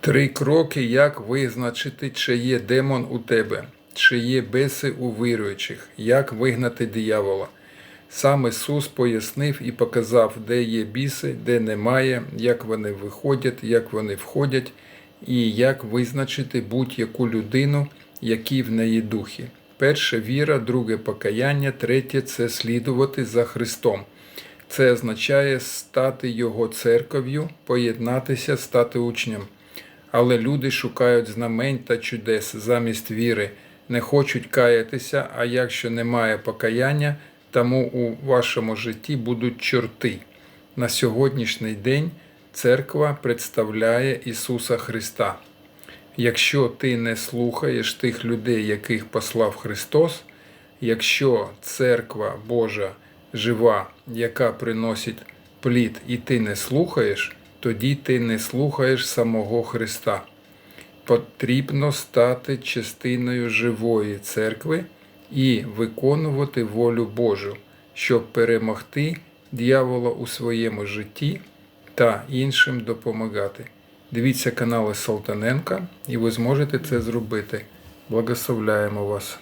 Три кроки, як визначити, чи є демон у тебе, чи є беси у віруючих, як вигнати диявола. Сам Ісус пояснив і показав, де є біси, де немає, як вони виходять, як вони входять, і як визначити будь-яку людину, які в неї духи. Перше віра, друге покаяння, третє це слідувати за Христом. Це означає стати Його церков'ю, поєднатися, стати учнем. Але люди шукають знамень та чудес замість віри, не хочуть каятися, а якщо немає покаяння, тому у вашому житті будуть чорти. На сьогоднішній день церква представляє Ісуса Христа. Якщо ти не слухаєш тих людей, яких послав Христос, якщо церква Божа жива, яка приносить плід, і ти не слухаєш, тоді ти не слухаєш самого Христа. Потрібно стати частиною живої церкви і виконувати волю Божу, щоб перемогти дьявола у своєму житті та іншим допомагати. Дивіться канали Салтаненка, і ви зможете це зробити. Благословляємо вас.